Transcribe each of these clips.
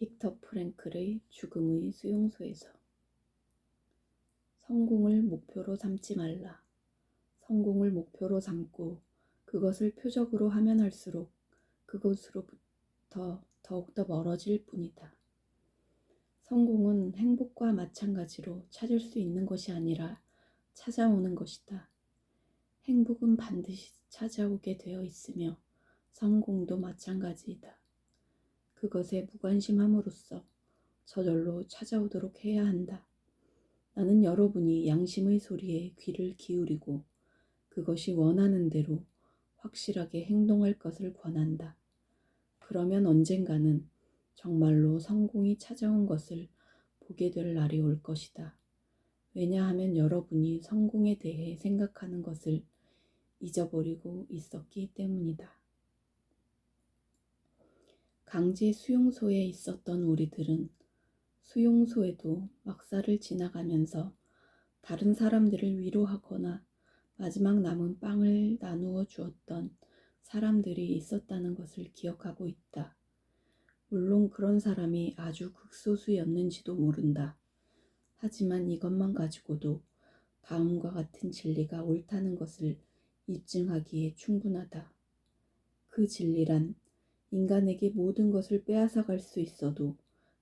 빅터 프랭클의 죽음의 수용소에서 성공을 목표로 삼지 말라. 성공을 목표로 삼고 그것을 표적으로 하면 할수록 그것으로부터 더욱더 멀어질 뿐이다. 성공은 행복과 마찬가지로 찾을 수 있는 것이 아니라 찾아오는 것이다. 행복은 반드시 찾아오게 되어 있으며 성공도 마찬가지이다. 그것에 무관심함으로써 저절로 찾아오도록 해야 한다. 나는 여러분이 양심의 소리에 귀를 기울이고 그것이 원하는 대로 확실하게 행동할 것을 권한다. 그러면 언젠가는 정말로 성공이 찾아온 것을 보게 될 날이 올 것이다. 왜냐하면 여러분이 성공에 대해 생각하는 것을 잊어버리고 있었기 때문이다. 강제 수용소에 있었던 우리들은 수용소에도 막사를 지나가면서 다른 사람들을 위로하거나 마지막 남은 빵을 나누어 주었던 사람들이 있었다는 것을 기억하고 있다. 물론 그런 사람이 아주 극소수였는지도 모른다. 하지만 이것만 가지고도 다음과 같은 진리가 옳다는 것을 입증하기에 충분하다. 그 진리란 인간에게 모든 것을 빼앗아 갈 수 있어도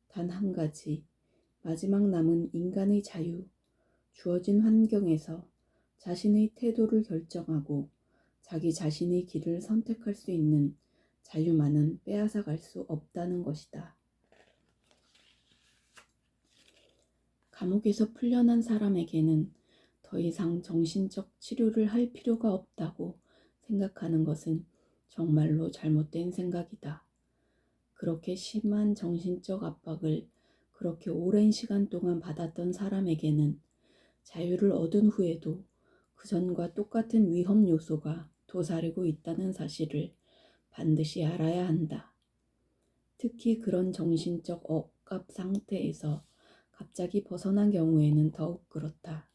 단 한 가지, 마지막 남은 인간의 자유, 주어진 환경에서 자신의 태도를 결정하고 자기 자신의 길을 선택할 수 있는 자유만은 빼앗아 갈 수 없다는 것이다. 감옥에서 풀려난 사람에게는 더 이상 정신적 치료를 할 필요가 없다고 생각하는 것은 정말로 잘못된 생각이다. 그렇게 심한 정신적 압박을 그렇게 오랜 시간 동안 받았던 사람에게는 자유를 얻은 후에도 그전과 똑같은 위험 요소가 도사리고 있다는 사실을 반드시 알아야 한다. 특히 그런 정신적 억압 상태에서 갑자기 벗어난 경우에는 더욱 그렇다.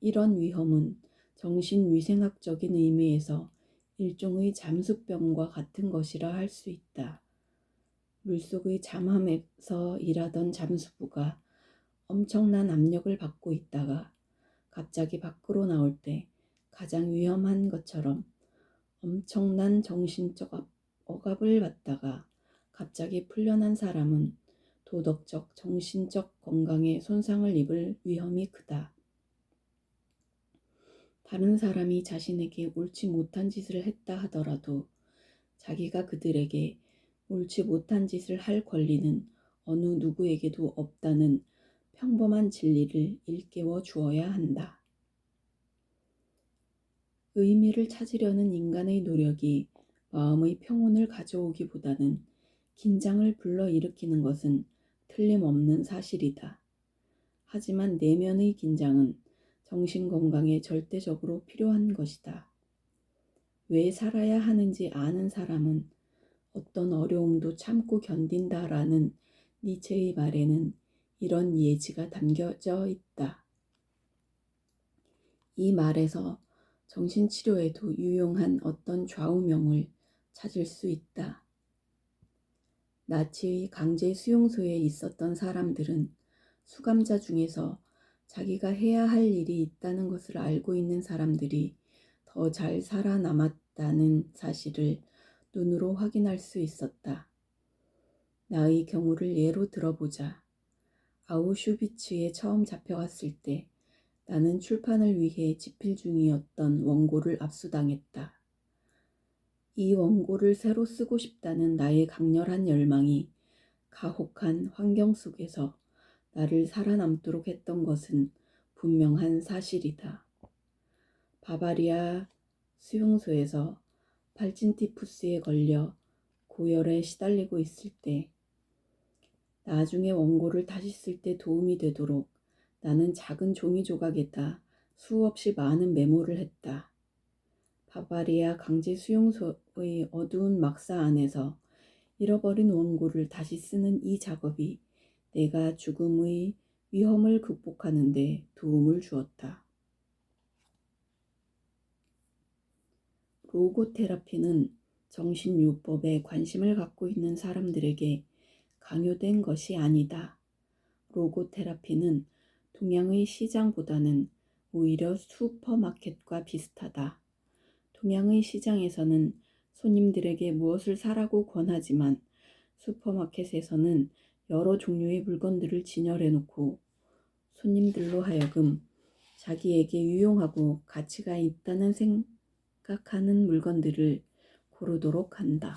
이런 위험은 정신위생학적인 의미에서 일종의 잠수병과 같은 것이라 할 수 있다. 물속의 잠함에서 일하던 잠수부가 엄청난 압력을 받고 있다가 갑자기 밖으로 나올 때 가장 위험한 것처럼 엄청난 정신적 억압을 받다가 갑자기 풀려난 사람은 도덕적, 정신적 건강에 손상을 입을 위험이 크다. 다른 사람이 자신에게 옳지 못한 짓을 했다 하더라도 자기가 그들에게 옳지 못한 짓을 할 권리는 어느 누구에게도 없다는 평범한 진리를 일깨워 주어야 한다. 의미를 찾으려는 인간의 노력이 마음의 평온을 가져오기보다는 긴장을 불러일으키는 것은 틀림없는 사실이다. 하지만 내면의 긴장은 정신 건강에 절대적으로 필요한 것이다. 왜 살아야 하는지 아는 사람은 어떤 어려움도 참고 견딘다라는 니체의 말에는 이런 예지가 담겨져 있다. 이 말에서 정신치료에도 유용한 어떤 좌우명을 찾을 수 있다. 나치의 강제 수용소에 있었던 사람들은 수감자 중에서 자기가 해야 할 일이 있다는 것을 알고 있는 사람들이 더 잘 살아남았다는 사실을 눈으로 확인할 수 있었다. 나의 경우를 예로 들어보자. 아우슈비츠에 처음 잡혀갔을 때 나는 출판을 위해 집필 중이었던 원고를 압수당했다. 이 원고를 새로 쓰고 싶다는 나의 강렬한 열망이 가혹한 환경 속에서 나를 살아남도록 했던 것은 분명한 사실이다. 바바리아 수용소에서 발진티푸스에 걸려 고열에 시달리고 있을 때 나중에 원고를 다시 쓸 때 도움이 되도록 나는 작은 종이 조각에다 수없이 많은 메모를 했다. 바바리아 강제 수용소의 어두운 막사 안에서 잃어버린 원고를 다시 쓰는 이 작업이 내가 죽음의 위험을 극복하는 데 도움을 주었다. 로고테라피는 정신요법에 관심을 갖고 있는 사람들에게 강요된 것이 아니다. 로고테라피는 동양의 시장보다는 오히려 슈퍼마켓과 비슷하다. 동양의 시장에서는 손님들에게 무엇을 사라고 권하지만 슈퍼마켓에서는 여러 종류의 물건들을 진열해 놓고 손님들로 하여금 자기에게 유용하고 가치가 있다는 생각하는 물건들을 고르도록 한다.